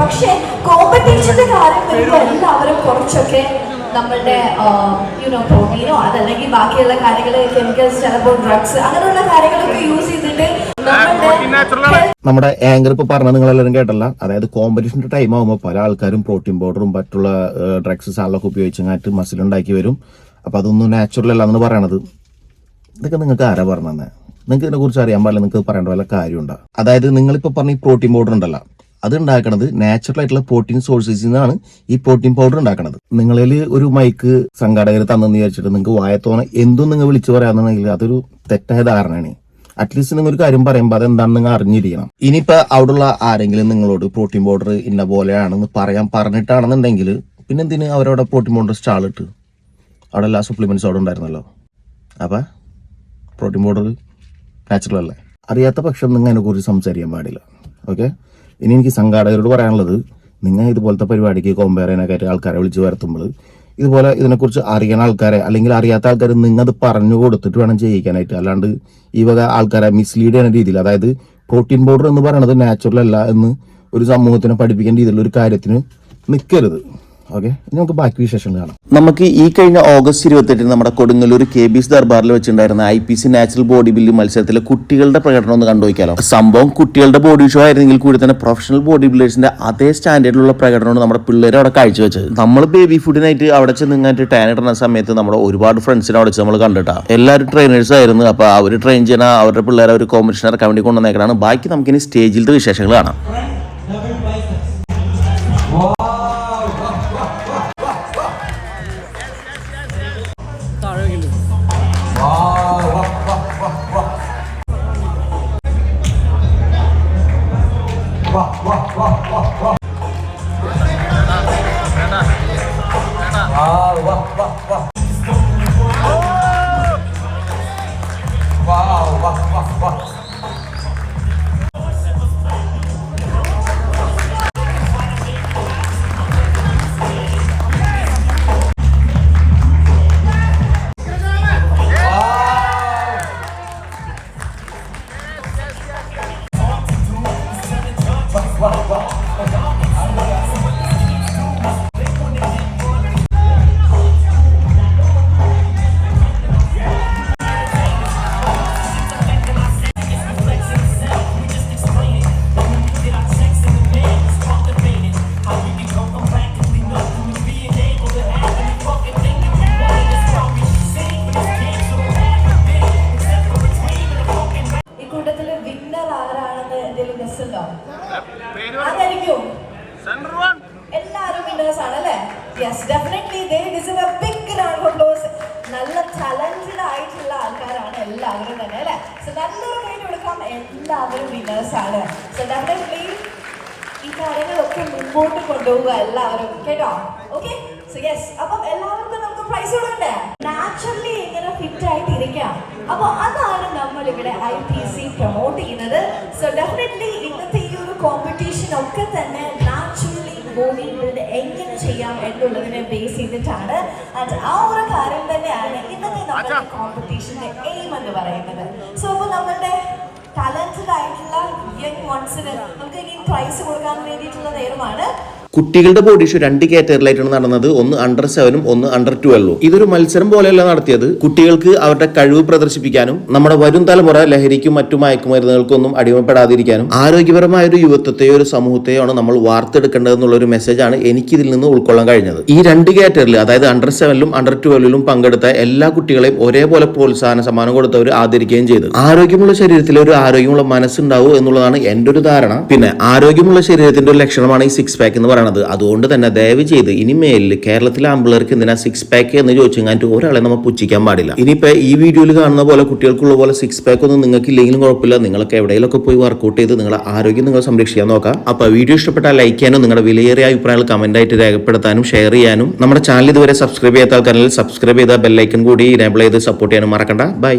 പക്ഷേ കോമ്പറ്റീഷന്റെ കാര്യം വരുമ്പോൾ എല്ലാവരും കുറച്ചൊക്കെ നമ്മളുടെ യുനോ പ്രോട്ടീനോ അതല്ലെങ്കിൽ ബാക്കിയുള്ള കാര്യങ്ങൾ കെമിക്കൽസ് ചിലപ്പോൾ ഡ്രഗ്സ് അങ്ങനെയുള്ള കാര്യങ്ങളൊക്കെ യൂസ് ചെയ്തിട്ട് നമ്മുടെ ആങ്കർ ഇപ്പൊ പറഞ്ഞത് നിങ്ങൾ എല്ലാവരും കേട്ടല്ല. അതായത് കോമ്പറ്റീഷന്റെ ടൈം ആകുമ്പോൾ പല ആൾക്കാരും പ്രോട്ടീൻ പൗഡറും മറ്റുള്ള ഡ്രഗ്സ് സാലൊക്കെ ഉപയോഗിച്ചങ്ങായിട്ട് മസിൽ ഉണ്ടാക്കി വരും. അപ്പൊ അതൊന്നും നാച്ചുറൽ അല്ല എന്ന് പറയണത്. ഇതൊക്കെ നിങ്ങൾക്ക് ആരാ പറഞ്ഞത്? നിങ്ങൾക്ക് ഇതിനെ കുറിച്ച് അറിയാൻ പാടില്ല നിങ്ങൾക്ക് പറയേണ്ട വല്ല കാര്യമുണ്ടോ? അതായത് നിങ്ങളിപ്പോ പറഞ്ഞ ഈ പ്രോട്ടീൻ പൗഡർ ഉണ്ടല്ലോ. അത് ഉണ്ടാക്കണത് നാച്ചുറൽ ആയിട്ടുള്ള പ്രോട്ടീൻ സോഴ്സസിൽ നിന്നാണ് ഈ പ്രോട്ടീൻ പൗഡർ ഉണ്ടാക്കുന്നത് നിങ്ങളിൽ ഒരു മൈക്ക് സംഘാടകർ തന്നെന്ന് വിചാരിച്ചിട്ട് നിങ്ങൾക്ക് വായത്തോണ എന്തും നിങ്ങൾ വിളിച്ചു പറയാന്നുണ്ടെങ്കിൽ അതൊരു തെറ്റായ ധാരണയാണ്. അറ്റ്ലീസ്റ്റ് നിങ്ങൾ ഒരു കാര്യം പറയുമ്പോൾ അതെന്താണെന്ന് നിങ്ങൾ അറിഞ്ഞിരിക്കണം. ഇനിയിപ്പോ അവിടെയുള്ള ആരെങ്കിലും നിങ്ങളോട് പ്രോട്ടീൻ പൗഡർ ഇന്ന പോലെയാണെന്ന് പറയാൻ പറഞ്ഞിട്ടാണെന്നുണ്ടെങ്കിൽ പിന്നെ എന്തിന് അവരവിടെ പ്രോട്ടീൻ പൗഡർ സ്റ്റാൾ ഇട്ട്? അവിടെ എല്ലാ സപ്ലിമെന്റ്സും അവിടെ ഉണ്ടായിരുന്നല്ലോ. അപ്പൊ പ്രോട്ടീൻ പൗഡർ നാച്ചുറൽ അല്ലേ? അറിയാത്ത പക്ഷം നിങ്ങൾ അതിനെക്കുറിച്ച് സംസാരിക്കാൻ പാടില്ല. ഓക്കെ ഇനി എനിക്ക് സംഘാടകരോട് പറയാനുള്ളത് നിങ്ങൾ ഇതുപോലത്തെ പരിപാടിക്ക് കോമ്പയർ ചെയ്യാനൊക്കെ ആൾക്കാരെ വിളിച്ച് വരുത്തുമ്പോൾ ഇതുപോലെ ഇതിനെക്കുറിച്ച് അറിയണ ആൾക്കാരെ അല്ലെങ്കിൽ അറിയാത്ത ആൾക്കാർ നിങ്ങൾ അത് പറഞ്ഞു കൊടുത്തിട്ട് വേണം ചെയ്യിക്കാനായിട്ട്. അല്ലാണ്ട് ഈ വക ആൾക്കാരെ മിസ്ലീഡ് ചെയ്യുന്ന രീതിയിൽ അതായത് പ്രോട്ടീൻ പൗഡർ എന്ന് പറയുന്നത് നാച്ചുറൽ അല്ല എന്ന് ഒരു സമൂഹത്തിനെ പഠിപ്പിക്കേണ്ട രീതിയിലുള്ള ഒരു കാര്യത്തിന് നിൽക്കരുത് ഓക്കെ ഇനി നമുക്ക് ബാക്കി വിശേഷങ്ങൾ കാണാം. നമുക്ക് ഈ കഴിഞ്ഞ ഓഗസ്റ്റ് ഇരുപത്തെട്ടിന് നമ്മുടെ കൊടുങ്ങല്ലൂർ കെ ബി എസ് ദർബാറിൽ വെച്ചിട്ടുണ്ടായിരുന്ന I P C natural body building മത്സരത്തിലെ കുട്ടികളുടെ പ്രകടനം ഒന്ന് കണ്ടുപോയിക്കാലോ സംഭവം കുട്ടികളുടെ ബോഡി ഷോ ആയിരുന്നെങ്കിൽ കൂടി തന്നെ പ്രൊഫഷണൽ ബോഡി ബിൽഡേഴ്സിന്റെ അതേ സ്റ്റാൻഡേർഡിലുള്ള പ്രകടനമാണ് നമ്മുടെ പിള്ളേരെ അവിടെ കാഴ്ചവെച്ചത്. നമ്മൾ ബേബി ഫുഡിനായിട്ട് അവിടെ ചെന്ന് ഇങ്ങനെ ടാൻ ഇടുന്ന സമയത്ത് നമ്മുടെ ഒരുപാട് ഫ്രണ്ട്സിനെ അവിടെ നമ്മൾ കണ്ടിട്ടാ. എല്ലാവരും ട്രെയിനേഴ്സ് ആയിരുന്നു. അപ്പൊ അവർ ട്രെയിൻ ചെയ്യണ അവരുടെ പിള്ളേരെ ഒരു കോമ്പറ്റീഷൻ കമ്മിറ്റി കൊണ്ടുവന്നേക്കാണ് ബാക്കി നമുക്കിനി സ്റ്റേജിലത്തെ വിശേഷങ്ങൾ കാണാം. হয়ে গেল Wow, wow, wow. Yes definitely they deserve a big round of applause നല്ല ടാലന്റഡ് ആയിട്ടുള്ള ആൾക്കാരാണ് എല്ലാവരും തന്നെ അല്ലേ? സോ നല്ലൊരു പേര് കൊടുക്കാം എല്ലാവരും വിന്നേഴ്സ് ആണ്. സോ ഡെഫിനറ്റ്ലി ഈ കാര്യങ്ങളൊക്കെ മുമ്പോട്ട് കൊണ്ടുപോവുക എല്ലാവരും കേട്ടോ? ഓക്കെ സോ യെസ് അപ്പം എല്ലാവർക്കും നമുക്ക് പ്രൈസ് കൊടുക്കണ്ടേ? നാച്ചുറലി ഇങ്ങനെ ഫിറ്റ് ആയിട്ട് ഇരിക്കാം അപ്പൊ അതാണ് നമ്മൾ ഇവിടെ ഐ പി സി പ്രൊമോട്ട് ചെയ്യുന്നത്. സോ ഡെഫിനറ്റ്ലി ഇന്നത്തെ ഈ ഒരു കോമ്പറ്റീഷൻ ഒക്കെ തന്നെ നാച്ചുറലി ബോഡി ചെയ്യാം എന്നുള്ളതിനെ ബേസ് ചെയ്തിട്ടാണ്. ആ ഒരു കാര്യം തന്നെയാണ് ഇന്നത്തെ നമ്മുടെ കോമ്പറ്റീഷന്റെ എയിം എന്ന് പറയുന്നത്. സോ അപ്പോൾ നമ്മളുടെ ടാലന്റഡ് ആയിട്ടുള്ള യങ് വൺസിന് നമുക്ക് ഇനി പ്രൈസ് കൊടുക്കാൻ വേണ്ടിയിട്ടുള്ള നേരമാണ്. കുട്ടികളുടെ ബോഡി ഷോ രണ്ട് കാറ്റഗറിയിലായിട്ടാണ് നടന്നത്. ഒന്ന് അണ്ടർ സെവനും ഒന്ന് അണ്ടർ ട്വൽവും ഇതൊരു മത്സരം പോലെയല്ല നടത്തിയത്. കുട്ടികൾക്ക് അവരുടെ കഴിവ് പ്രദർശിപ്പിക്കാനും നമ്മുടെ വരും തലമുറ ലഹരിക്കും മറ്റു മയക്കുമരുന്നുകൾക്കൊന്നും അടിമപ്പെടാതിരിക്കാനും ആരോഗ്യപരമായ ഒരു യുവത്വത്തെയോ ഒരു സമൂഹത്തെയോ ആണ് നമ്മൾ വാർത്തെടുക്കേണ്ടതെന്നുള്ള ഒരു മെസ്സേജാണ് എനിക്കിതിൽ നിന്ന് ഉൾക്കൊള്ളാൻ കഴിഞ്ഞത്. ഈ രണ്ട് കാറ്റഗറിയിൽ അതായത് അണ്ടർ സെവനിലും അണ്ടർ ട്വൽവിലും പങ്കെടുത്ത എല്ലാ കുട്ടികളെയും ഒരേപോലെ പ്രോത്സാഹന സമ്മാനം കൊടുത്തവർ ആദരിക്കുകയും ചെയ്തു. ആരോഗ്യമുള്ള ശരീരത്തിൽ ഒരു ആരോഗ്യമുള്ള മനസ്സുണ്ടാവും എന്നുള്ളതാണ് എന്റെ ഒരു ധാരണ. പിന്നെ ആരോഗ്യമുള്ള ശരീരത്തിന്റെ ഒരു ലക്ഷണമാണ് ഈ സിക്സ് പാക്ക് എന്ന് പറയുന്നത്. അതുകൊണ്ട് തന്നെ ദയവ് ചെയ്ത് ഇനിമേലിൽ കേരളത്തിലെ ആമ്പിളർക്ക് എന്തിനാ സിക്സ് പാക്ക് എന്ന് ചോദിച്ചെങ്കിൽ ഒരാളെ നമ്മൾ പുച്ഛിക്കാൻ പാടില്ല. ഇനിയിപ്പോ ഈ വീഡിയോയിൽ കാണുന്ന പോലെ കുട്ടികൾക്കുള്ള പോലെ സിക്സ് പാക്ക് ഒന്നും നിങ്ങൾക്ക് ഇല്ലെങ്കിലും കുഴപ്പമില്ല. നിങ്ങൾക്ക് എവിടെയെങ്കിലൊക്കെ പോയി വർക്കൗട്ട് ചെയ്ത് നിങ്ങളുടെ ആരോഗ്യം നിങ്ങൾ സംരക്ഷിക്കാൻ നോക്കാം. അപ്പൊ വീഡിയോ ഇഷ്ടപ്പെട്ടാൽ ലൈക്ക് ചെയ്യാനും നിങ്ങളുടെ വിലയേറിയ അഭിപ്രായങ്ങൾ കമന്റ് ആയിട്ട് രേഖപ്പെടുത്താനും ഷെയർ ചെയ്യാനും. നമ്മുടെ ചാനൽ ഇതുവരെ സബ്സ്ക്രൈബ് ചെയ്യാത്ത ആൾക്കാരിൽ സബ്സ്ക്രൈബ് ചെയ്ത ബെല്ലൈക്കൻ കൂടി ഇനേബിൾ ചെയ്ത് സപ്പോർട്ട് ചെയ്യാനും മറക്കണ്ട. ബൈ